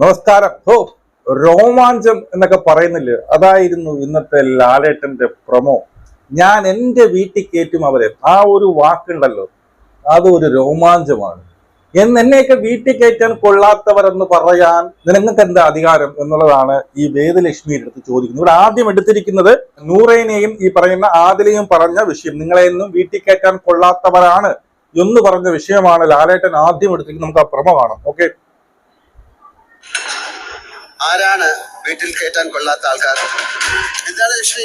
നമസ്കാരം. ഓ രോമാഞ്ചം എന്നൊക്കെ പറയുന്നില്ലേ? അതായിരുന്നു ഇന്നത്തെ ലാലേട്ടന്റെ പ്രമോ. ഞാൻ എന്റെ വീട്ടിൽ കയറ്റും അവരെ. ആ ഒരു വാക്കുണ്ടല്ലോ. അത് ഒരു രോമാഞ്ചമാണ്. എന്ന് എന്നെയൊക്കെ വീട്ടിൽ കയറ്റാൻ കൊള്ളാത്തവരെന്ന് പറയാൻ നിനങ്ങൾക്ക് എന്താ അധികാരം എന്നുള്ളതാണ് ഈ വേദലക്ഷ്മിയുടെ അടുത്ത് ചോദിക്കുന്നത്. ഇവിടെ ആദ്യം എടുത്തിരിക്കുന്നത് നൂറേനെയും ഈ പറയുന്ന ആദിലയും പറഞ്ഞ വിഷയം. നിങ്ങളെയൊന്നും വീട്ടിൽ കയറ്റാൻ കൊള്ളാത്തവരാണ് എന്ന് പറഞ്ഞ വിഷയമാണ് ലാലേട്ടൻ ആദ്യം എടുത്തിരിക്കുന്നത്. നമുക്ക് ആ പ്രമ കാണാം. ഓക്കെ? ആരാണ് വീട്ടിൽ കയറ്റാൻ കൊള്ളാത്ത ആൾക്കാർ? എന്താണ് ലക്ഷ്മി?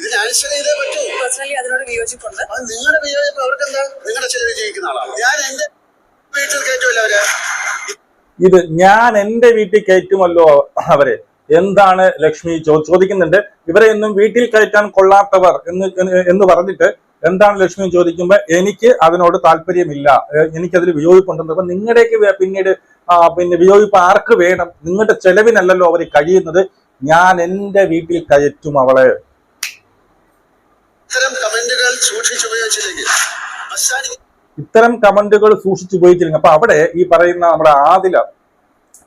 ഇതിന് ആൻസർ ചെയ്തേ പറ്റൂ. പേഴ്സണലി അതിനോട് വിയോജിപ്പുണ്ട്. അത് നിങ്ങളുടെ വിയോജിപ്പ് അവർക്ക് എന്താ നിങ്ങളുടെ ചെലവ് ജയിക്കുന്ന ആളാണ്. ഞാൻ എന്റെ വീട്ടിൽ കയറ്റുമല്ല അവർ. ഇത് ഞാൻ എന്റെ വീട്ടിൽ കയറ്റുമല്ലോ അവരെ. എന്താണ് ലക്ഷ്മി ചോ- ചോദിക്കുന്നുണ്ട്. ഇവരെ ഒന്നും വീട്ടിൽ കയറ്റാൻ കൊള്ളാത്തവർ എന്ന് എന്ന് പറഞ്ഞിട്ട് എന്താണ് ലക്ഷ്മി ചോദിക്കുമ്പോ എനിക്ക് അതിനോട് താല്പര്യമില്ല. എനിക്ക് എനിക്കതിൽ വിയോജിപ്പുണ്ടെന്ന് അപ്പൊ നിങ്ങളുടെയൊക്കെ പിന്നീട് പിന്നെ വിയോജിപ്പ് ആർക്ക് വേണം? നിങ്ങളുടെ ചെലവിനല്ലല്ലോ അവർ കഴിയുന്നത്. ഞാൻ എന്റെ വീട്ടിൽ കയറ്റും അവളെ. ഇത്തരം കമന്റുകൾ സൂക്ഷിച്ചുപയോഗിച്ചില്ലെങ്കിൽ കമന്റുകൾ സൂക്ഷിച്ചുപയോഗിച്ചിരുന്നു അപ്പൊ അവിടെ ഈ പറയുന്ന നമ്മുടെ ആദില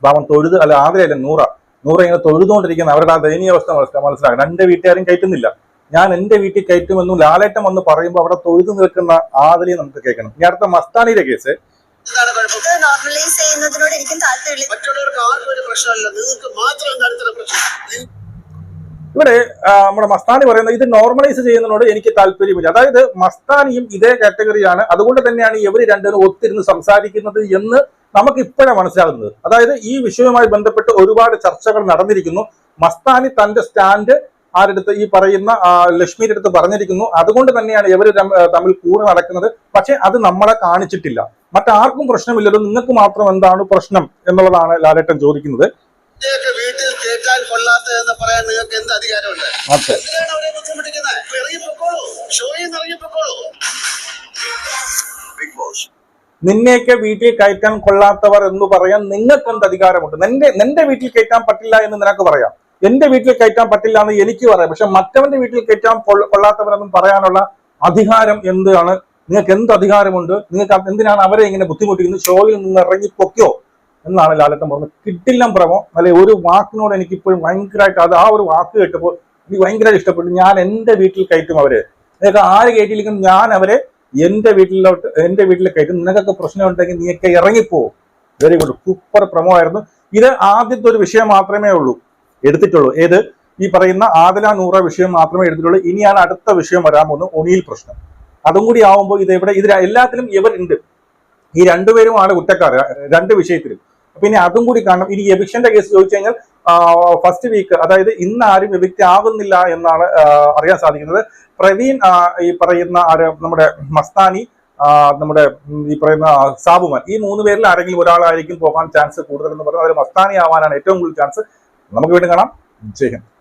പാവം തൊഴുത് അല്ല ആദിലല്ല നൂറ. നൂറ ഇങ്ങനെ തൊഴുതുകൊണ്ടിരിക്കുന്ന അവരുടെ ആ ദയനീയ അവസ്ഥ മനസ്സിലാക്കണം. രണ്ട് വീട്ടുകാരും കയറ്റുന്നില്ല. ഞാൻ എന്റെ വീട്ടിൽ കയറ്റുമെന്നും ലാലേട്ടം വന്ന് പറയുമ്പോൾ അവിടെ തൊഴുതു നിൽക്കുന്ന ആദലി നമുക്ക് കേൾക്കണം. ഇനി അടുത്ത മസ്താനിയുടെ കേസ്. നോർമലൈസ് ചെയ്യുന്നതിനോട് എനിക്കും താല്പര്യമില്ല. മറ്റുള്ളവർക്ക് ആർക്കും ഒരു പ്രശ്നമല്ല. നിങ്ങൾക്ക് മാത്രം എന്താണ് പ്രശ്നം? ഇവിടെ നമ്മുടെ മസ്താനി പറയുന്നത് ഇത് നോർമലൈസ് ചെയ്യുന്നതിനോട് എനിക്ക് താല്പര്യമില്ല. അതായത് മസ്താനിയും ഇതേ കാറ്റഗറിയാണ് അതുകൊണ്ട് തന്നെയാണ് ഇവർ രണ്ടുപേരും ഒത്തിരുന്ന് സംസാരിക്കുന്നത് എന്ന് നമുക്ക് ഇപ്പോഴാണ് മനസ്സിലാകുന്നത്. അതായത് ഈ വിഷയവുമായി ബന്ധപ്പെട്ട് ഒരുപാട് ചർച്ചകൾ നടന്നിരിക്കുന്നു. മസ്താനി തന്റെ സ്റ്റാൻഡ് ആരെടുത്ത് ഈ പറയുന്ന ലക്ഷ്മിയുടെ അടുത്ത് പറഞ്ഞിരിക്കുന്നു. അതുകൊണ്ട് തന്നെയാണ് ഇവർ തമ്മിൽ കൂടെ നടക്കുന്നത്. പക്ഷെ അത് നമ്മളെ കാണിച്ചിട്ടില്ല. മറ്റാർക്കും പ്രശ്നമില്ലല്ലോ. നിങ്ങൾക്ക് മാത്രം എന്താണ് പ്രശ്നം എന്നുള്ളതാണ് ലാലേട്ടൻ ചോദിക്കുന്നത്. വീട്ടിൽ കയറ്റാൻ കൊള്ളാത്തതെന്ന് പറയാൻ നിങ്ങൾക്ക് എന്ത് അധികാരമുണ്ട്? അതെ. എന്തിനാണ് അവരെ ബുദ്ധിമുട്ടിക്കുന്നത്? ഇപ്പൊ ഇറങ്ങിപ്പോക്കോളൂ ഷോയിൽ നിന്ന് ഇറങ്ങിപ്പോക്കോളൂ ബിഗ് ബോസ് നിന്നെയൊക്കെ വീട്ടിൽ കയറ്റാൻ കൊള്ളാത്തവർ എന്ന് പറയാൻ നിങ്ങൾക്ക് എന്ത് അധികാരമുണ്ട്? നിന്റെ നിന്റെ വീട്ടിൽ കയറ്റാൻ പറ്റില്ല എന്ന് നിനക്ക് പറയാം. എന്റെ വീട്ടിൽ കയറ്റാൻ പറ്റില്ല എന്ന് എനിക്ക് പറയാം. പക്ഷെ മറ്റവന്റെ വീട്ടിൽ കയറ്റാൻ കൊള്ള- കൊള്ളാത്തവരെന്നും പറയാനുള്ള അധികാരം എന്താണ്? നിങ്ങൾക്ക് എന്ത് അധികാരമുണ്ട്? നിങ്ങൾക്ക് എന്തിനാണ് അവരെ ഇങ്ങനെ ബുദ്ധിമുട്ടിക്കുന്നത്? ഷോയിൽ നിന്ന് ഇറങ്ങി പൊക്കിയോ എന്നാണ് ലാലട്ടൻ പറഞ്ഞത്. കിട്ടില്ല പ്രമോ. അല്ലെ ഒരു വാക്കിനോട് എനിക്ക് ഇപ്പോഴും ഭയങ്കരമായിട്ട് അത് ആ ഒരു വാക്ക് കേട്ടപ്പോൾ എനിക്ക് ഭയങ്കരമായിട്ട് ഇഷ്ടപ്പെട്ടു. ഞാൻ എന്റെ വീട്ടിൽ കയറ്റും അവരെ. നിങ്ങൾക്ക് ആര് കയറ്റിയില്ലെങ്കിലും ഞാൻ അവരെ എന്റെ വീട്ടിലോട്ട് എന്റെ വീട്ടിൽ കയറ്റും. നിനക്കൊക്കെ പ്രശ്നം ഉണ്ടെങ്കിൽ നീയൊക്കെ ഇറങ്ങിപ്പോവും വെരി ഗുഡ് സൂപ്പർ പ്രമോ ആയിരുന്നു. ഇത് ആദ്യത്തെ ഒരു വിഷയം മാത്രമേ ഉള്ളൂ. എടുത്തിട്ടുള്ളൂ. ഏത്? ഈ പറയുന്ന ആദല നൂറ വിഷയം മാത്രമേ എടുത്തിട്ടുള്ളൂ. ഇനിയാണ് അടുത്ത വിഷയം വരാൻ പോകുന്നത് ഒണിയിൽ പ്രശ്നം. അതും കൂടി ആവുമ്പോൾ ഇത് ഇവിടെ ഇത് എല്ലാത്തിലും ഇവരുണ്ട്. ഈ രണ്ടുപേരുമാണ് കുറ്റക്കാർ രണ്ട് വിഷയത്തിലും. പിന്നെ അതും കൂടി കാണണം. ഇനി എവിക്ഷന്റെ കേസ് ചോദിച്ചു കഴിഞ്ഞാൽ ഫസ്റ്റ് വീക്ക് അതായത് ഇന്ന് ആരും എവിക്റ്റ് ആകുന്നില്ല എന്നാണ് അറിയാൻ സാധിക്കുന്നത്. പ്രവീൺ ഈ പറയുന്ന ആര്? നമ്മുടെ മസ്താനി നമ്മുടെ ഈ പറയുന്ന സാബുമാൻ. ഈ മൂന്ന് പേരിൽ ആരെങ്കിലും ഒരാളായിരിക്കും പോകാൻ ചാൻസ് കൂടുതലെന്ന് പറഞ്ഞാൽ അതിൽ മസ്താനി ആവാനാണ് ഏറ്റവും കൂടുതൽ ചാൻസ് നമുക്ക് വീണ്ടും കാണാം. ജയ് ഹിന്ദ്.